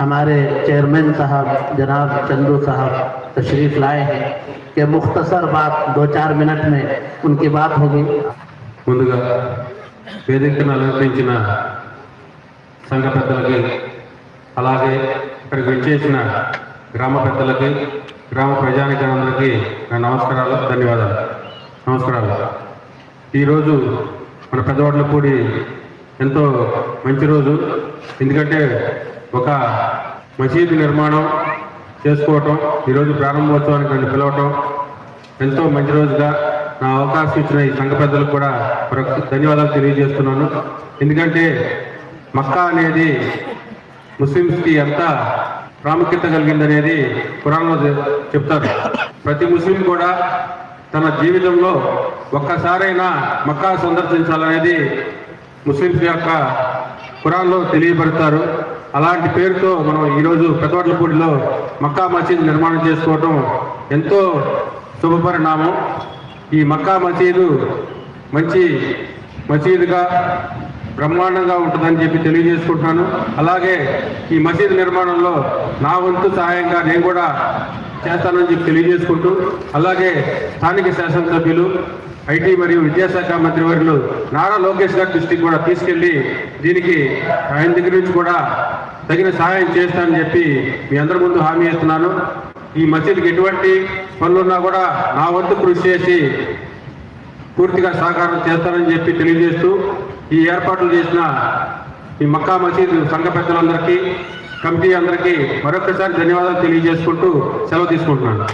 हमारे चेयरमैन साहब जनाब चंदू साहब तशरीफ़ लाए हैं कि मुख्तसर बात दो चार मिनट में उनकी बात होगी ముందుగా వేదికను అలంకరించిన సంఘ పెద్దలకి అలాగే ఇక్కడికి విచ్చేసిన గ్రామ పెద్దలకి గ్రామ ప్రజానికానందరికీ నా నమస్కారాలు ధన్యవాదాలు నమస్కారాలు ఈరోజు మన పెద్దవాళ్ళపూడి ఎంతో మంచి రోజు ఎందుకంటే ఒక మసీదు నిర్మాణం చేసుకోవటం ఈరోజు ప్రారంభోత్సవానికి నన్ను పిలవటం ఎంతో మంచి రోజుగా నా అవకాశం ఇచ్చిన ఈ సంఘ పెద్దలకు కూడా ధన్యవాదాలు తెలియజేస్తున్నాను. ఎందుకంటే మక్కా అనేది ముస్లిమ్స్కి ఎంత ప్రాముఖ్యత కలిగిందనేది పురాణంలో చెప్తారు. ప్రతి ముస్లిం కూడా తన జీవితంలో ఒక్కసారైనా మక్కా సందర్శించాలనేది ముస్లింస్ యొక్క పురాణంలో తెలియబడతారు అలాంటి పేరుతో మనం ఈరోజు పెద్దవాట్లపూడిలో మక్కా మసీదు నిర్మాణం చేసుకోవటం ఎంతో శుభపరిణామం. ఈ మక్కా మసీదు మంచి మసీదుగా బ్రహ్మాండంగా ఉంటుందని చెప్పి తెలియజేసుకుంటున్నాను. అలాగే ఈ మసీదు నిర్మాణంలో నా వంతు సహాయంగా నేను కూడా చేస్తానని చెప్పి తెలియజేసుకుంటూ అలాగే స్థానిక శాసనసభ్యులు ఐటీ మరియు విద్యాశాఖ మంత్రి వర్యులు నారా లోకేష్ గారి దృష్టికి కూడా తీసుకెళ్ళి దీనికి ఆయన దగ్గర నుంచి కూడా తగిన సహాయం చేస్తానని చెప్పి మీ అందరి ముందు హామీ ఇస్తున్నాను. ఈ మసీదుకి ఎటువంటి పనులున్నా కూడా నా వంతు కృషి చేసి పూర్తిగా సహకారం చేస్తానని చెప్పి తెలియజేస్తూ ఈ ఏర్పాట్లు చేసిన ఈ మక్కా మసీదు సంఘ పెద్దలందరికీ కమిటీ అందరికీ మరొకసారి ధన్యవాదాలు తెలియజేసుకుంటూ సెలవు తీసుకుంటున్నాను.